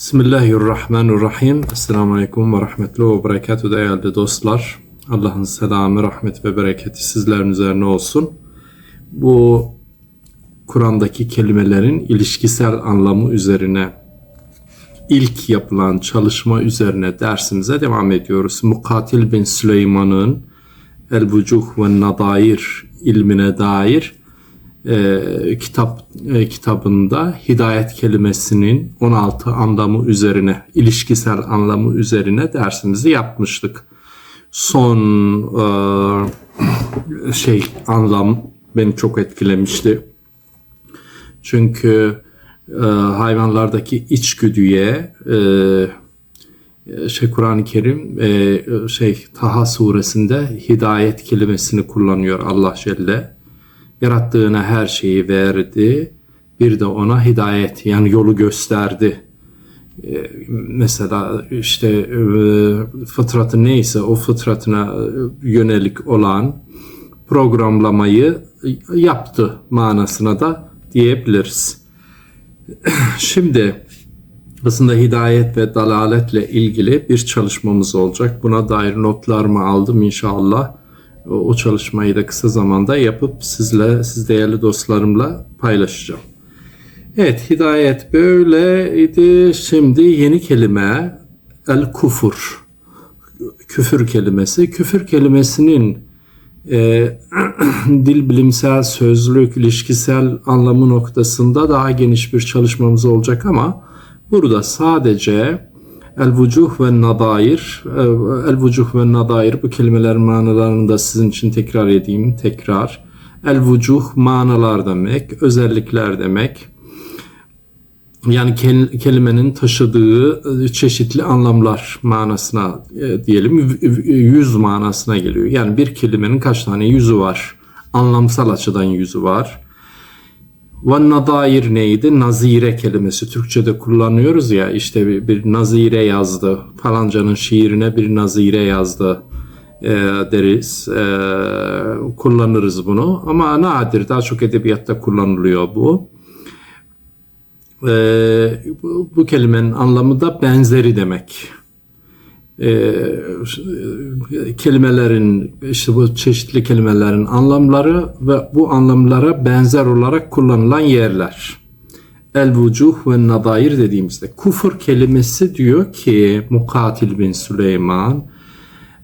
Bismillahirrahmanirrahim. Esselamu Aleyküm ve Rahmetullah ve Berekatuhu değerli dostlar. Allah'ın selamı, rahmet ve bereketi sizlerin üzerine olsun. Bu Kur'an'daki kelimelerin ilişkisel anlamı üzerine ilk yapılan çalışma üzerine dersimize devam ediyoruz. Mukatil bin Süleyman'ın El-Vucuh ve Nadair ilmine dair e, kitap e, kitabında hidayet kelimesinin 16 anlamı üzerine, ilişkisel anlamı üzerine dersimizi yapmıştık. Son e, şey anlam beni çok etkilemişti. Çünkü e, hayvanlardaki içgüdüye e, şey Kur'an-ı Kerim e, şey Taha suresinde hidayet kelimesini kullanıyor Allah Celle yarattığına her şeyi verdi. Bir de ona hidayet yani yolu gösterdi. Ee, mesela işte e, fıtratı neyse o fıtratına yönelik olan programlamayı yaptı manasına da diyebiliriz. Şimdi aslında hidayet ve dalaletle ilgili bir çalışmamız olacak. Buna dair notlarımı aldım inşallah o çalışmayı da kısa zamanda yapıp sizle, siz değerli dostlarımla paylaşacağım. Evet, hidayet böyleydi. Şimdi yeni kelime el kufur. Küfür kelimesi. Küfür kelimesinin e, dil bilimsel, sözlük, ilişkisel anlamı noktasında daha geniş bir çalışmamız olacak ama burada sadece El vucuh ve nadair. E, el vucuh ve nadair bu kelimelerin manalarını da sizin için tekrar edeyim. Tekrar. El vucuh manalar demek, özellikler demek. Yani kelimenin taşıdığı e, çeşitli anlamlar manasına e, diyelim yüz manasına geliyor. Yani bir kelimenin kaç tane yüzü var? Anlamsal açıdan yüzü var ve nadair neydi? Nazire kelimesi. Türkçe'de kullanıyoruz ya işte bir, bir nazire yazdı. Falancanın şiirine bir nazire yazdı e, deriz. E, kullanırız bunu. Ama nadir. Daha çok edebiyatta kullanılıyor bu. E, bu, bu kelimenin anlamı da benzeri demek e, kelimelerin işte bu çeşitli kelimelerin anlamları ve bu anlamlara benzer olarak kullanılan yerler. El vucuh ve nadair dediğimizde kufur kelimesi diyor ki Mukatil bin Süleyman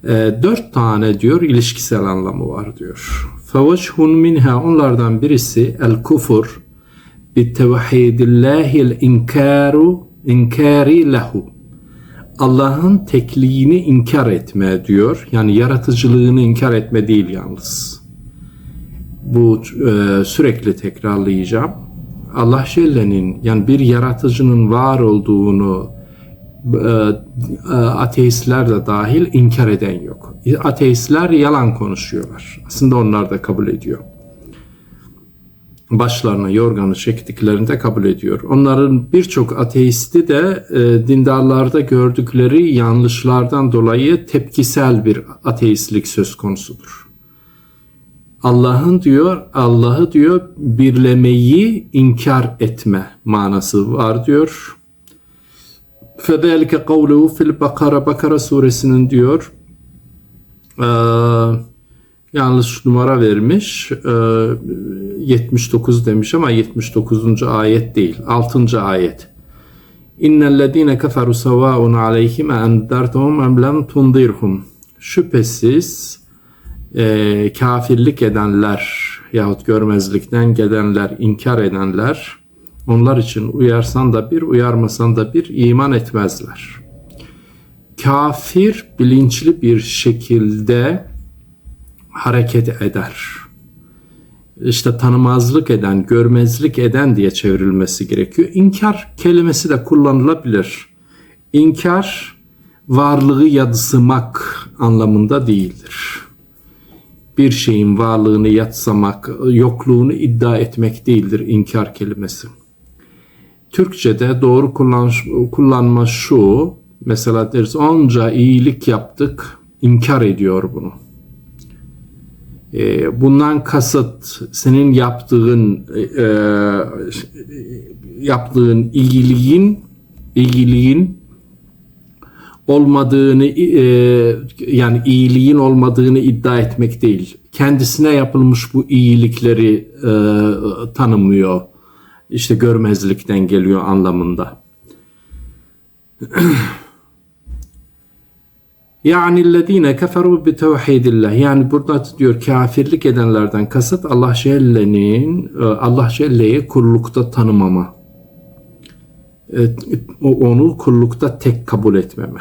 e, dört tane diyor ilişkisel anlamı var diyor. Feveçhun minha onlardan birisi el kufur bi tevhidillahil inkaru inkari lehu Allah'ın tekliğini inkar etme diyor. Yani yaratıcılığını inkar etme değil yalnız. Bu e, sürekli tekrarlayacağım. Allah Celle'nin yani bir yaratıcının var olduğunu e, e, ateistler de dahil inkar eden yok. Ateistler yalan konuşuyorlar. Aslında onlar da kabul ediyor başlarına yorganı çektiklerinde kabul ediyor. Onların birçok ateisti de e, dindarlarda gördükleri yanlışlardan dolayı tepkisel bir ateistlik söz konusudur. Allah'ın diyor, Allah'ı diyor birlemeyi inkar etme manası var diyor. Fedelike kavluhu fil Bakara Bakara suresinin diyor eee yanlış numara vermiş. E, 79 demiş ama 79. ayet değil. 6. ayet. İnnellezîne keferu sevâun aleyhim endertuhum em lem tundirhum. Şüphesiz e, kafirlik edenler yahut görmezlikten gelenler, inkar edenler onlar için uyarsan da bir, uyarmasan da bir iman etmezler. Kafir bilinçli bir şekilde hareket eder. İşte tanımazlık eden, görmezlik eden diye çevrilmesi gerekiyor. İnkar kelimesi de kullanılabilir. İnkar varlığı yadsımak anlamında değildir. Bir şeyin varlığını yatsamak, yokluğunu iddia etmek değildir inkar kelimesi. Türkçe'de doğru kullan, kullanma şu, mesela deriz onca iyilik yaptık, inkar ediyor bunu. Ee, bundan kasıt senin yaptığın e, e, yaptığın iyiliğin iyiliğin olmadığını e, yani iyiliğin olmadığını iddia etmek değil. Kendisine yapılmış bu iyilikleri tanımıyor. İşte görmezlikten geliyor anlamında. Yani ellezine keferu bi tevhidillah. Yani burada diyor kafirlik edenlerden kasıt Allah Celle'nin e, Allah Celle'yi kullukta tanımama. E, onu kullukta tek kabul etmeme.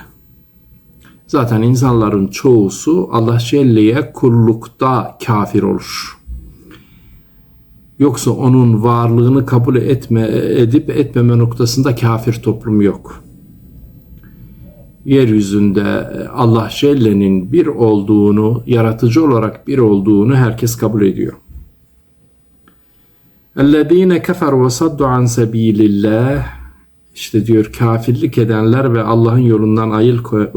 Zaten insanların çoğusu Allah Celle'ye kullukta kafir olur. Yoksa onun varlığını kabul etme edip etmeme noktasında kafir toplum yok yeryüzünde Allah Celle'nin bir olduğunu, yaratıcı olarak bir olduğunu herkes kabul ediyor. اَلَّذ۪ينَ كَفَرُوا وَصَدُّ عَنْ سَب۪يلِ اللّٰهِ İşte diyor kafirlik edenler ve Allah'ın yolundan ayıl koy,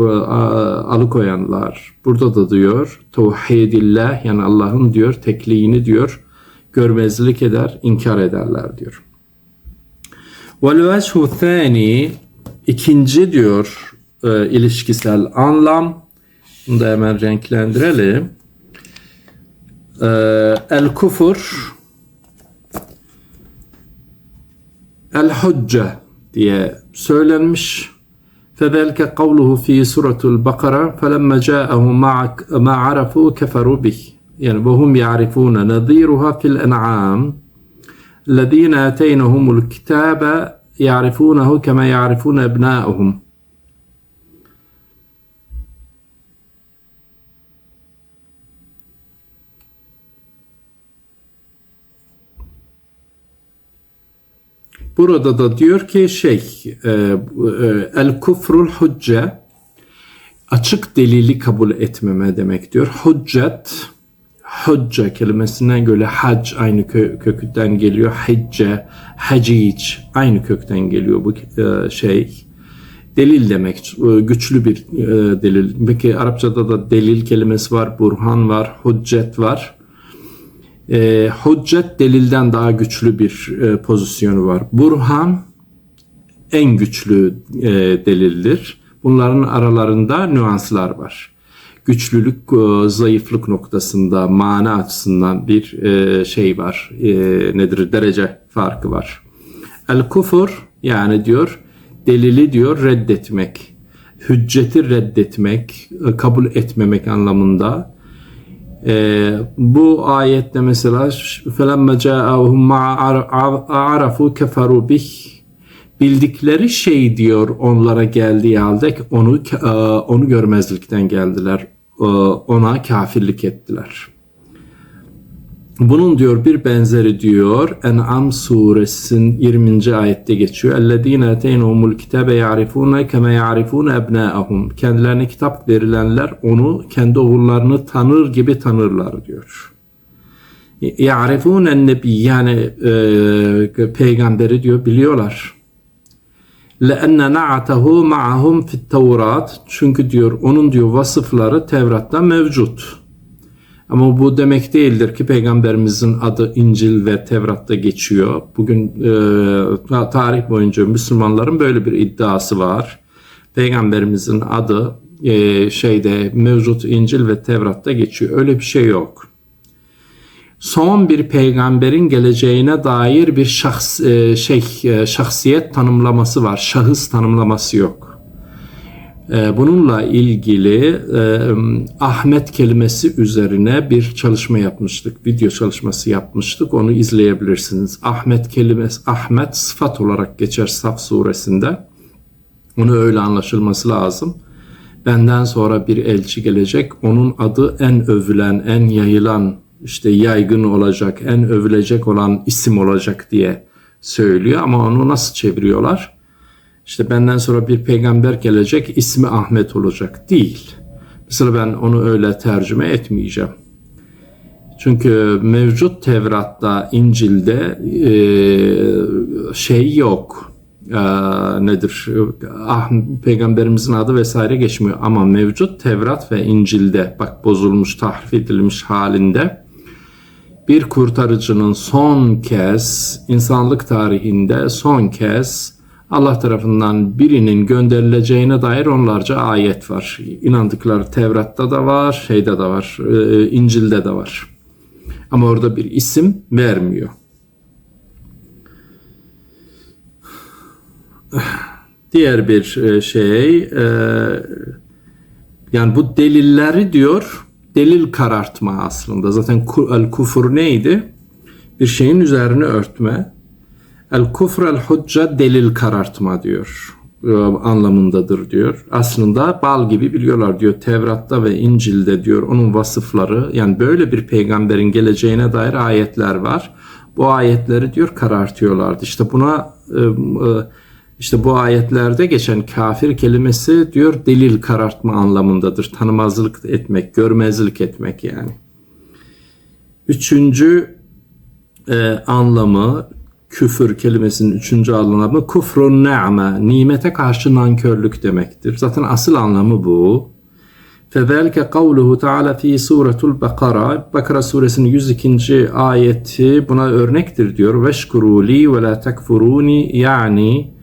alıkoyanlar. Burada da diyor tevhidillah yani Allah'ın diyor tekliğini diyor görmezlik eder, inkar ederler diyor. وَالْوَجْهُ الثَّانِي ikinci diyor e, ilişkisel anlam. Bunu da hemen renklendirelim. E, el kufur el hücce diye söylenmiş. فذلك قوله في سورة البقرة فلما جاءهم ما عرفوا كفروا به يعني وهم يعرفون نظيرها في الأنعام الذين آتينهم الكتاب يعرفونه كما يعرفون أبناءهم Burada da diyor ki şey e, e, el kufrul hücce açık delili kabul etmeme demek diyor. Hüccet hücce kelimesinden göre hac aynı kö kökten geliyor. Hicce, hacic aynı kökten geliyor bu e, şey. Delil demek güçlü bir delil. Peki Arapçada da delil kelimesi var, burhan var, hüccet var e, hüccet delilden daha güçlü bir e, pozisyonu var. Burhan en güçlü e, delildir. Bunların aralarında nüanslar var. Güçlülük, e, zayıflık noktasında mana açısından bir e, şey var. E, nedir? Derece farkı var. El kufur yani diyor delili diyor reddetmek. Hücceti reddetmek, e, kabul etmemek anlamında ee, bu ayette mesela فَلَمَّ جَاءَهُمْ مَا عَرَفُوا كَفَرُوا بِهِ Bildikleri şey diyor onlara geldiği halde onu e, onu görmezlikten geldiler. E, ona kafirlik ettiler. Bunun diyor bir benzeri diyor En'am suresinin 20. ayette geçiyor. اَلَّذ۪ينَ اَتَيْنُهُمُ الْكِتَابَ يَعْرِفُونَ كَمَا يَعْرِفُونَ اَبْنَاءَهُم Kendilerine kitap verilenler onu kendi oğullarını tanır gibi tanırlar diyor. يَعْرِفُونَ nebi yani e, peygamberi diyor biliyorlar. لَأَنَّ نَعَتَهُ مَعَهُمْ فِي التَّوْرَاتِ Çünkü diyor onun diyor vasıfları Tevrat'ta mevcut. Ama bu demek değildir ki peygamberimizin adı İncil ve Tevrat'ta geçiyor. Bugün e, tarih boyunca Müslümanların böyle bir iddiası var. Peygamberimizin adı e, şeyde mevcut İncil ve Tevrat'ta geçiyor. Öyle bir şey yok. Son bir peygamberin geleceğine dair bir şahs e, şey e, şahsiyet tanımlaması var. Şahıs tanımlaması yok. Ee, bununla ilgili e, Ahmet kelimesi üzerine bir çalışma yapmıştık. Video çalışması yapmıştık. Onu izleyebilirsiniz. Ahmet kelimesi Ahmet sıfat olarak geçer Saf suresinde. Onu öyle anlaşılması lazım. Benden sonra bir elçi gelecek. Onun adı en övülen, en yayılan, işte yaygın olacak, en övülecek olan isim olacak diye söylüyor. Ama onu nasıl çeviriyorlar? İşte benden sonra bir peygamber gelecek ismi Ahmet olacak değil. Mesela ben onu öyle tercüme etmeyeceğim. Çünkü mevcut Tevrat'ta, İncil'de e, şey yok. E, nedir? Ah, peygamberimizin adı vesaire geçmiyor. Ama mevcut Tevrat ve İncil'de bak bozulmuş, tahrif edilmiş halinde bir kurtarıcının son kez insanlık tarihinde son kez Allah tarafından birinin gönderileceğine dair onlarca ayet var. İnandıkları Tevrat'ta da var, şeyde de var, e, İncil'de de var. Ama orada bir isim vermiyor. Diğer bir e, şey, e, yani bu delilleri diyor, delil karartma aslında. Zaten kufur neydi? Bir şeyin üzerine örtme. El kufr el hücce delil karartma diyor e, anlamındadır diyor. Aslında bal gibi biliyorlar diyor Tevrat'ta ve İncil'de diyor onun vasıfları yani böyle bir peygamberin geleceğine dair ayetler var. Bu ayetleri diyor karartıyorlardı. İşte buna e, işte bu ayetlerde geçen kafir kelimesi diyor delil karartma anlamındadır. Tanımazlık etmek, görmezlik etmek yani. Üçüncü e, anlamı küfür kelimesinin üçüncü anlamı kufrun ne'me, nimete karşı nankörlük demektir. Zaten asıl anlamı bu. فَذَلْكَ قَوْلُهُ Teala fi suretul Bakara Bakara suresinin 102. ayeti buna örnektir diyor. وَشْكُرُوا لِي وَلَا تَكْفُرُونِ Yani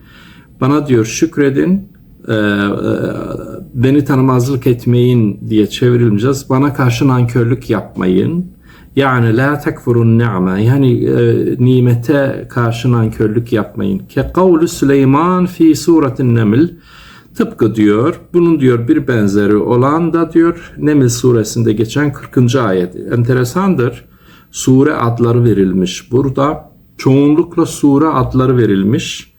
bana diyor şükredin e, e, beni tanımazlık etmeyin diye çevrileceğiz. Bana karşı nankörlük yapmayın. yani la tekfurun ni'me yani e, nimete karşı nankörlük yapmayın. Ke kavlu Süleyman fi suretin Neml tıpkı diyor bunun diyor bir benzeri olan da diyor Neml suresinde geçen 40. ayet. Enteresandır. Sure adları verilmiş. Burada çoğunlukla sure adları verilmiş.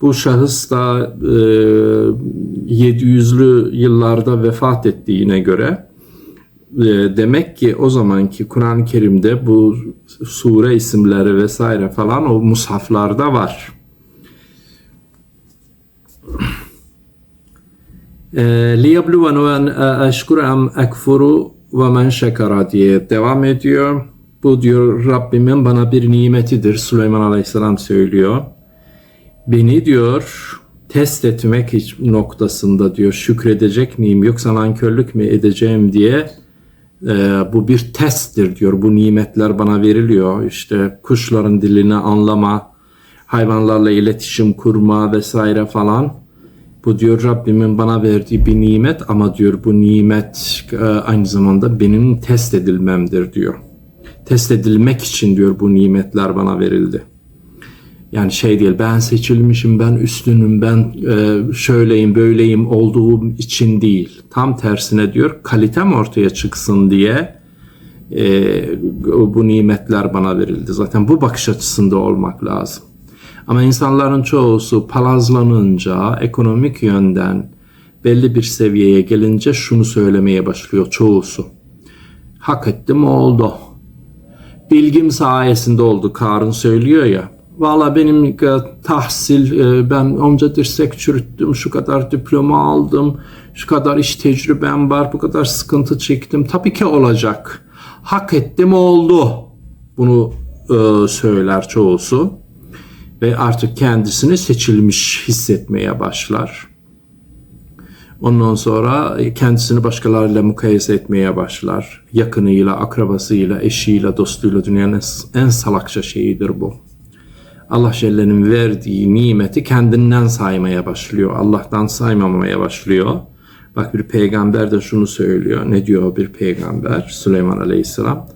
Bu şahıs da e, 700'lü yıllarda vefat ettiğine göre demek ki o zamanki Kur'an-ı Kerim'de bu sure isimleri vesaire falan o mushaflarda var. E, eşkuru em ekfuru ve men şekara diye devam ediyor. Bu diyor Rabbimin bana bir nimetidir. Süleyman Aleyhisselam söylüyor. Beni diyor test etmek noktasında diyor şükredecek miyim yoksa nankörlük mü edeceğim diye e, bu bir testtir diyor. Bu nimetler bana veriliyor. İşte kuşların dilini anlama, hayvanlarla iletişim kurma vesaire falan. Bu diyor Rabbimin bana verdiği bir nimet ama diyor bu nimet e, aynı zamanda benim test edilmemdir diyor. Test edilmek için diyor bu nimetler bana verildi. Yani şey değil ben seçilmişim, ben üstünüm, ben e, şöyleyim, böyleyim olduğum için değil. Tam tersine diyor kalitem ortaya çıksın diye e, bu nimetler bana verildi. Zaten bu bakış açısında olmak lazım. Ama insanların çoğusu palazlanınca ekonomik yönden belli bir seviyeye gelince şunu söylemeye başlıyor çoğusu. Hak ettim oldu. Bilgim sayesinde oldu Karın söylüyor ya Valla benim e, tahsil, e, ben onca dirsek çürüttüm, şu kadar diploma aldım, şu kadar iş tecrübem var, bu kadar sıkıntı çektim. Tabii ki olacak. Hak ettim oldu. Bunu e, söyler çoğusu. Ve artık kendisini seçilmiş hissetmeye başlar. Ondan sonra kendisini başkalarıyla mukayese etmeye başlar. Yakınıyla, akrabasıyla, eşiyle, dostuyla dünyanın en salakça şeyidir bu. Allah Celle'nin verdiği nimeti kendinden saymaya başlıyor. Allah'tan saymamaya başlıyor. Bak bir peygamber de şunu söylüyor. Ne diyor bir peygamber? Süleyman Aleyhisselam.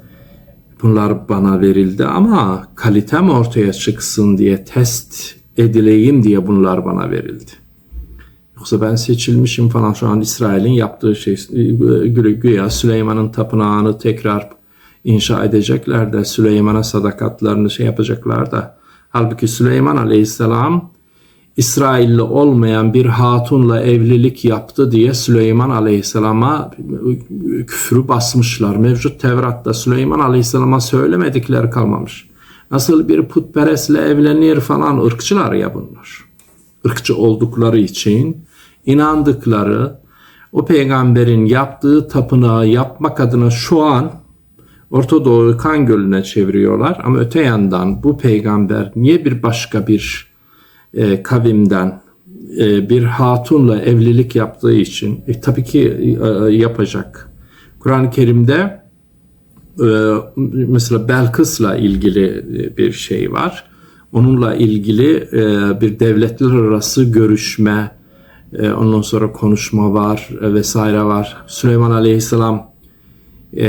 Bunlar bana verildi ama kalitem ortaya çıksın diye test edileyim diye bunlar bana verildi. Yoksa ben seçilmişim falan şu an İsrail'in yaptığı şey güya Süleyman'ın tapınağını tekrar inşa edecekler de Süleyman'a sadakatlarını şey yapacaklar da Halbuki Süleyman Aleyhisselam İsrailli olmayan bir hatunla evlilik yaptı diye Süleyman Aleyhisselam'a küfrü basmışlar. Mevcut Tevrat'ta Süleyman Aleyhisselam'a söylemedikleri kalmamış. Nasıl bir putperestle evlenir falan ırkçılar ya bunlar. Irkçı oldukları için inandıkları o peygamberin yaptığı tapınağı yapmak adına şu an Orta Doğu kan gölüne çeviriyorlar ama öte yandan bu peygamber niye bir başka bir e, kavimden e, bir hatunla evlilik yaptığı için e, tabii ki e, yapacak. Kur'an-ı Kerim'de e, mesela Belkıs'la ilgili bir şey var. onunla ilgili e, bir devletler arası görüşme, e, ondan sonra konuşma var e, vesaire var. Süleyman Aleyhisselam e,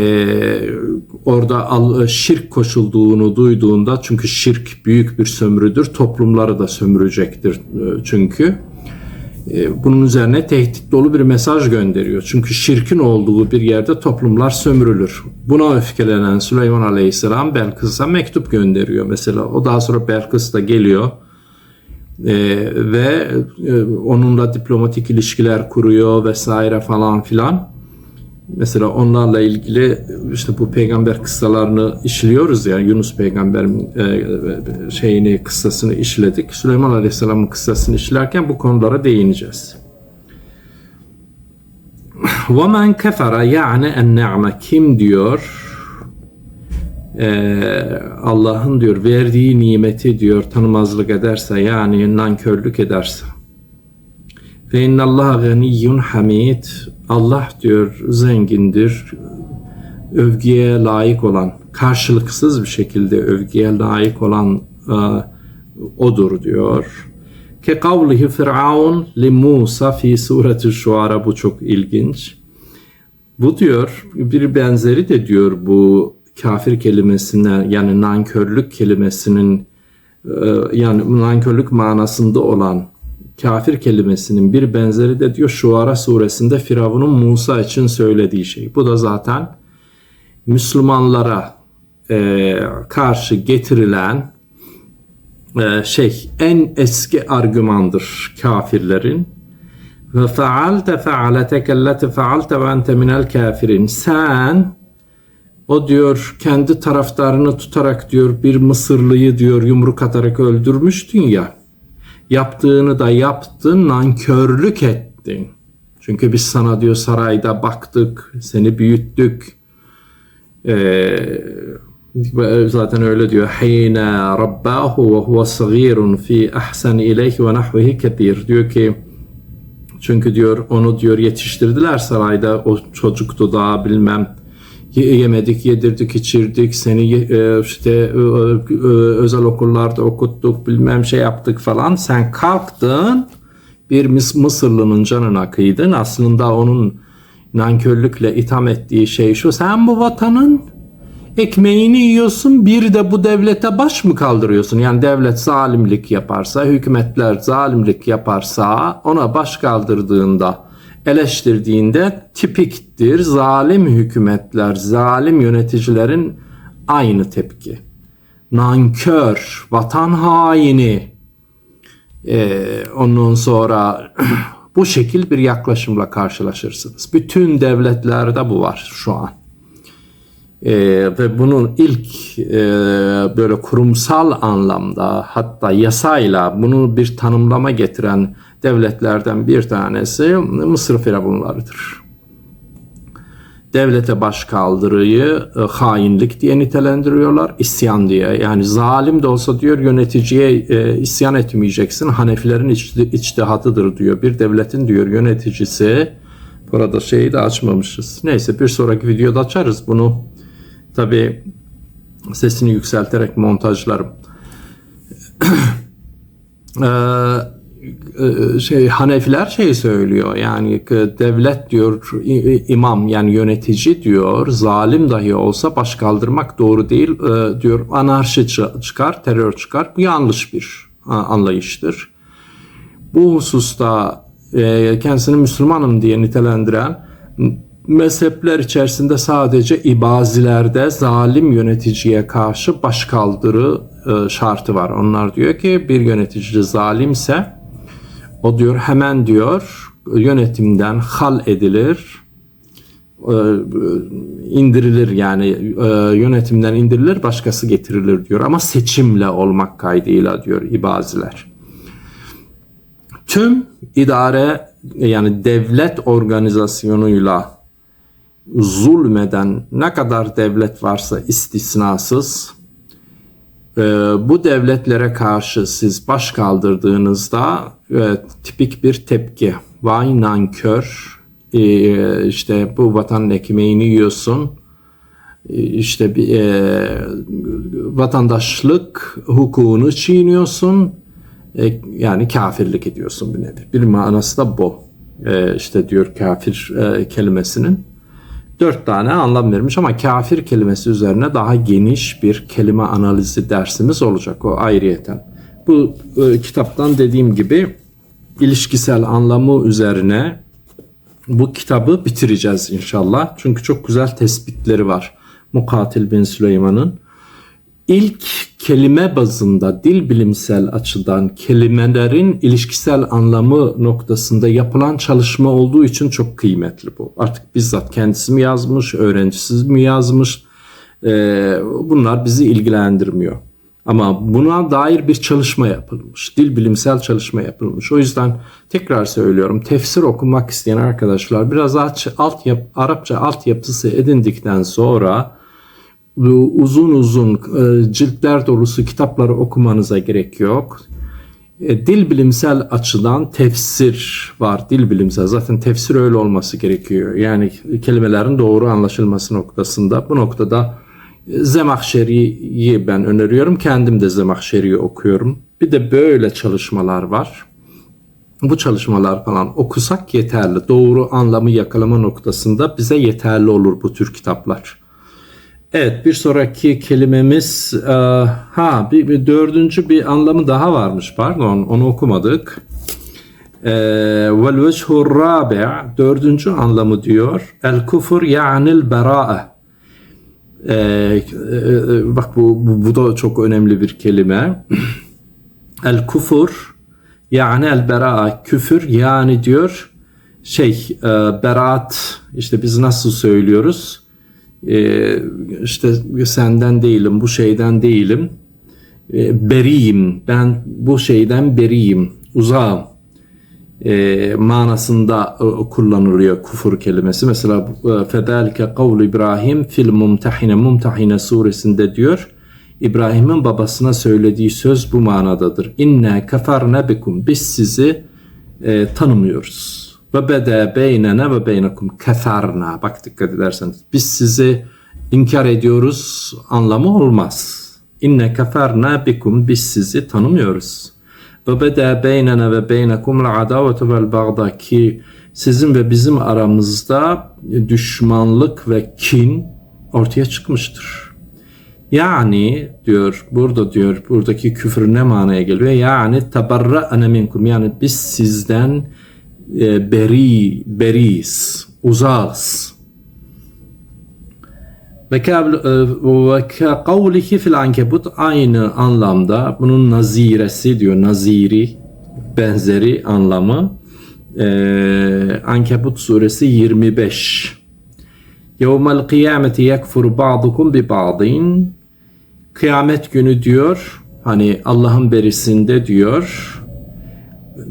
orada şirk koşulduğunu duyduğunda çünkü şirk büyük bir sömürüdür, toplumları da sömürecektir e, çünkü. E, bunun üzerine tehdit dolu bir mesaj gönderiyor. Çünkü şirkin olduğu bir yerde toplumlar sömürülür. Buna öfkelenen Süleyman Aleyhisselam Belkıs'a mektup gönderiyor mesela. O daha sonra Belkıs da geliyor e, ve e, onunla diplomatik ilişkiler kuruyor vesaire falan filan. Mesela onlarla ilgili işte bu peygamber kıssalarını işliyoruz yani Yunus peygamberin e, şeyini kıssasını işledik. Süleyman Aleyhisselam'ın kıssasını işlerken bu konulara değineceğiz. وَمَنْ كَفَرَ yani en kim diyor ee, Allah'ın diyor verdiği nimeti diyor tanımazlık ederse yani nankörlük ederse ve innallaha ganiyyun hamid Allah diyor zengindir, övgüye layık olan, karşılıksız bir şekilde övgüye layık olan e, odur diyor. Ke kavlihi Firavun li Musa fi sureti şuara bu çok ilginç. Bu diyor bir benzeri de diyor bu kafir kelimesine yani nankörlük kelimesinin e, yani nankörlük manasında olan kafir kelimesinin bir benzeri de diyor Şuara suresinde Firavun'un Musa için söylediği şey. Bu da zaten Müslümanlara e, karşı getirilen e, şey en eski argümandır kafirlerin. Ve faalte faaleteke elleti faalte ve ente minel kafirin. Sen o diyor kendi taraftarını tutarak diyor bir Mısırlıyı diyor yumruk atarak öldürmüştün ya yaptığını da yaptın, nankörlük ettin. Çünkü biz sana diyor sarayda baktık, seni büyüttük. Ee, zaten öyle diyor. Hine rabbahu ve huve sagirun fi ahsen ileyhi ve nahvihi ketir. Diyor ki çünkü diyor onu diyor yetiştirdiler sarayda o çocuktu daha bilmem yemedik, yedirdik, içirdik, seni e, işte e, e, özel okullarda okuttuk, bilmem şey yaptık falan. Sen kalktın bir Mısırlı'nın canına kıydın. Aslında onun nankörlükle itham ettiği şey şu. Sen bu vatanın ekmeğini yiyorsun bir de bu devlete baş mı kaldırıyorsun? Yani devlet zalimlik yaparsa, hükümetler zalimlik yaparsa ona baş kaldırdığında eleştirdiğinde tipiktir. Zalim hükümetler, zalim yöneticilerin aynı tepki. Nankör, vatan haini, ee, ondan sonra bu şekil bir yaklaşımla karşılaşırsınız. Bütün devletlerde bu var şu an. Ee, ve bunun ilk e, böyle kurumsal anlamda hatta yasayla bunu bir tanımlama getiren devletlerden bir tanesi Mısır firavunlarıdır. Devlete baş kaldırıyı e, hainlik diye nitelendiriyorlar, isyan diye. Yani zalim de olsa diyor yöneticiye e, isyan etmeyeceksin. Hanefilerin içtihatıdır diyor. Bir devletin diyor yöneticisi burada şeyi de açmamışız. Neyse bir sonraki videoda açarız bunu. Tabi sesini yükselterek montajlarım. Eee e, şey Hanefiler şey söylüyor yani devlet diyor imam yani yönetici diyor zalim dahi olsa baş kaldırmak doğru değil e, diyor anarşi çıkar terör çıkar bu yanlış bir anlayıştır. Bu hususta e, kendisini Müslümanım diye nitelendiren mezhepler içerisinde sadece ibazilerde zalim yöneticiye karşı başkaldırı şartı var. Onlar diyor ki bir yönetici zalimse o diyor hemen diyor yönetimden hal edilir, e, indirilir yani e, yönetimden indirilir başkası getirilir diyor ama seçimle olmak kaydıyla diyor ibaziler. Tüm idare yani devlet organizasyonuyla zulmeden ne kadar devlet varsa istisnasız e, bu devletlere karşı siz baş kaldırdığınızda e, tipik bir tepki. Vay nankör, e, işte bu vatanın ekmeğini yiyorsun, işte bir e, vatandaşlık hukukunu çiğniyorsun. E, yani kafirlik ediyorsun bir nevi. Bir manası da bu. E, işte diyor kafir e, kelimesinin dört tane anlam vermiş ama kafir kelimesi üzerine daha geniş bir kelime analizi dersimiz olacak o ayrıyeten. Bu e, kitaptan dediğim gibi ilişkisel anlamı üzerine bu kitabı bitireceğiz inşallah. Çünkü çok güzel tespitleri var Mukatil bin Süleyman'ın. İlk kelime bazında dil bilimsel açıdan kelimelerin ilişkisel anlamı noktasında yapılan çalışma olduğu için çok kıymetli bu. Artık bizzat kendisi mi yazmış, öğrencisiz mi yazmış ee, bunlar bizi ilgilendirmiyor. Ama buna dair bir çalışma yapılmış. Dil bilimsel çalışma yapılmış. O yüzden tekrar söylüyorum tefsir okumak isteyen arkadaşlar biraz alt yap, Arapça altyapısı edindikten sonra uzun uzun e, ciltler dolusu kitapları okumanıza gerek yok. E, dil bilimsel açıdan tefsir var. Dil bilimsel zaten tefsir öyle olması gerekiyor. Yani kelimelerin doğru anlaşılması noktasında. Bu noktada Zemahşeri'yi ben öneriyorum. Kendim de Zemahşeri'yi okuyorum. Bir de böyle çalışmalar var. Bu çalışmalar falan okusak yeterli. Doğru anlamı yakalama noktasında bize yeterli olur bu tür kitaplar. Evet bir sonraki kelimemiz e, ha bir, bir dördüncü bir anlamı daha varmış pardon onu okumadık. E, vel vechur rabi' dördüncü anlamı diyor. El kufur ya'nil bera'a ee, e, e, bak bu, bu, bu da çok önemli bir kelime. el kufur yani el bera'a küfür yani diyor şey e, beraat işte biz nasıl söylüyoruz e, işte senden değilim bu şeyden değilim e, beriyim ben bu şeyden beriyim uzağım e, manasında e, kullanılıyor kufur kelimesi. Mesela e, fedalike kavlu İbrahim fil mumtahine mumtahine suresinde diyor. İbrahim'in babasına söylediği söz bu manadadır. İnne keferne bikum biz sizi e, tanımıyoruz. Ve bede beynene ve beynekum keferna. Bak dikkat ederseniz biz sizi inkar ediyoruz anlamı olmaz. İnne keferna bikum biz sizi tanımıyoruz. Ve beda beynene ve beynekum adavetu vel bagda ki sizin ve bizim aramızda düşmanlık ve kin ortaya çıkmıştır. Yani diyor burada diyor buradaki küfür ne manaya geliyor? Yani tabarra'ne minkum yani biz sizden e, beri beriyiz, uzağız. Ve kavlihi fil ankebut aynı anlamda bunun naziresi diyor naziri benzeri anlamı. Ee, Ankebut suresi 25 Yevmel kıyameti yekfur ba'dukum bi ba'din. Kıyamet günü diyor hani Allah'ın berisinde diyor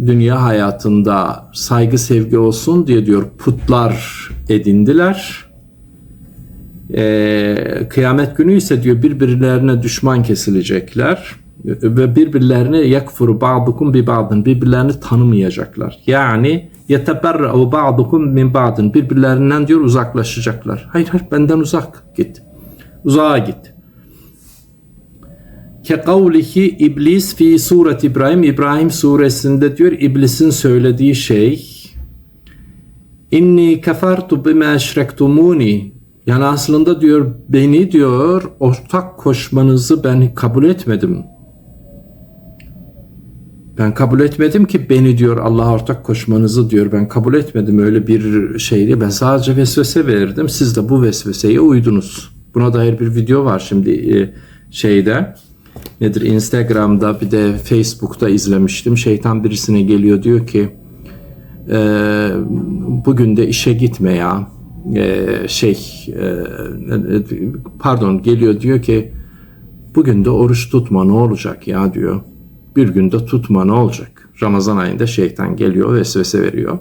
dünya hayatında saygı sevgi olsun diye diyor putlar edindiler e, kıyamet günü ise diyor birbirlerine düşman kesilecekler ve birbirlerine yakfuru ba'dukum bi ba'dın birbirlerini tanımayacaklar. Yani yeteberra'u ba'dukum min ba'dın birbirlerinden diyor uzaklaşacaklar. Hayır hayır benden uzak git. Uzağa git. Ke kavlihi iblis fi suret İbrahim İbrahim suresinde diyor iblisin söylediği şey İnni kefertu bima eşrektumuni yani aslında diyor beni diyor ortak koşmanızı ben kabul etmedim. Ben kabul etmedim ki beni diyor Allah ortak koşmanızı diyor ben kabul etmedim öyle bir şeydi. Ben sadece vesvese verdim. Siz de bu vesveseye uydunuz. Buna dair bir video var şimdi e, şeyde nedir Instagram'da bir de Facebook'ta izlemiştim. Şeytan birisine geliyor diyor ki e, bugün de işe gitme ya e, şey e, pardon geliyor diyor ki bugün de oruç tutma ne olacak ya diyor. Bir günde tutma ne olacak? Ramazan ayında şeytan geliyor vesvese veriyor.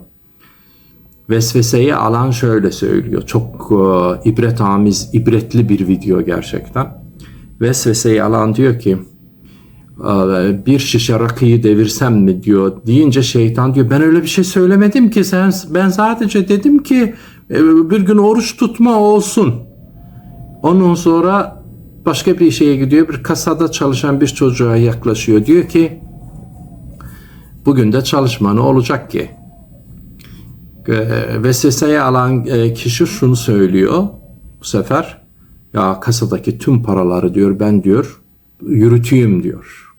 Vesveseyi alan şöyle söylüyor. Çok e, ibret amiz, ibretli bir video gerçekten. Vesveseyi alan diyor ki bir şişe rakıyı devirsem mi diyor deyince şeytan diyor ben öyle bir şey söylemedim ki sen ben sadece dedim ki e, bir gün oruç tutma olsun. Ondan sonra başka bir şeye gidiyor. Bir kasada çalışan bir çocuğa yaklaşıyor. Diyor ki bugün de çalışma ne olacak ki? E, vesveseyi alan e, kişi şunu söylüyor bu sefer. Ya kasadaki tüm paraları diyor ben diyor yürüteyim diyor.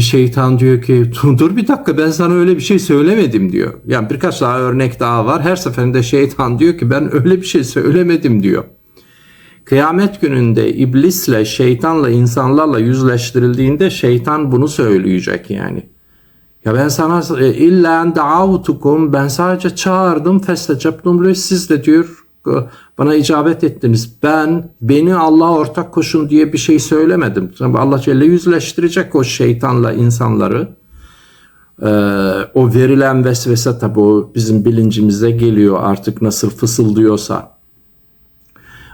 Şeytan diyor ki dur, bir dakika ben sana öyle bir şey söylemedim diyor. Yani birkaç daha örnek daha var. Her seferinde şeytan diyor ki ben öyle bir şey söylemedim diyor. Kıyamet gününde iblisle, şeytanla, insanlarla yüzleştirildiğinde şeytan bunu söyleyecek yani. Ya ben sana e, illa en da'avtukum ben sadece çağırdım festecebtum siz de diyor bana icabet ettiniz. Ben beni Allah'a ortak koşun diye bir şey söylemedim. Allah Celle yüzleştirecek o şeytanla insanları. Ee, o verilen vesvese tabi o bizim bilincimize geliyor artık nasıl fısıldıyorsa.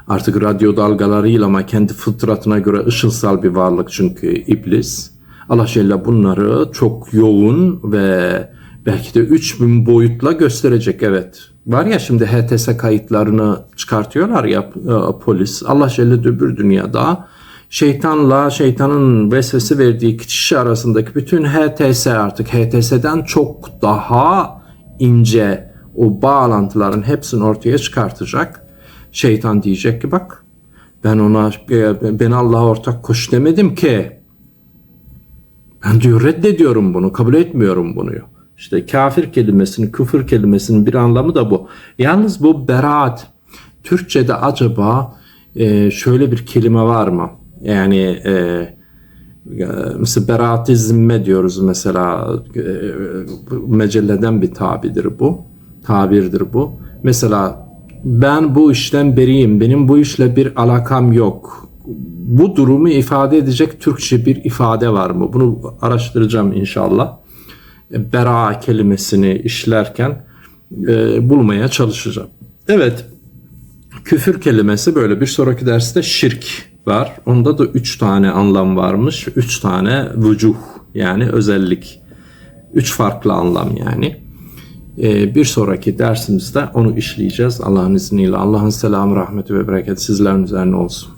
Artık radyo dalgalarıyla ama kendi fıtratına göre ışılsal bir varlık çünkü iblis. Allah Celle bunları çok yoğun ve belki de 3000 boyutla gösterecek evet. Var ya şimdi HTS kayıtlarını çıkartıyorlar ya e, polis. Allah Celle öbür dünyada şeytanla şeytanın vesvese verdiği kişi arasındaki bütün HTS artık HTS'den çok daha ince o bağlantıların hepsini ortaya çıkartacak. Şeytan diyecek ki bak ben ona e, ben Allah'a ortak koş demedim ki. Ben diyor reddediyorum bunu, kabul etmiyorum bunu. İşte kafir kelimesinin, küfür kelimesinin bir anlamı da bu. Yalnız bu beraat, Türkçe'de acaba e, şöyle bir kelime var mı? Yani e, mesela beraat-i zimme diyoruz mesela e, mecelleden bir tabidir bu. Tabirdir bu. Mesela ben bu işten beriyim, benim bu işle bir alakam yok. Bu durumu ifade edecek Türkçe bir ifade var mı? Bunu araştıracağım inşallah. Bera kelimesini işlerken e, bulmaya çalışacağım. Evet, küfür kelimesi böyle. Bir sonraki derste şirk var. Onda da üç tane anlam varmış. Üç tane vücuh yani özellik. Üç farklı anlam yani. Ee, bir sonraki dersimizde onu işleyeceğiz Allah'ın izniyle. Allah'ın selamı, rahmeti ve bereketi sizlerin üzerine olsun.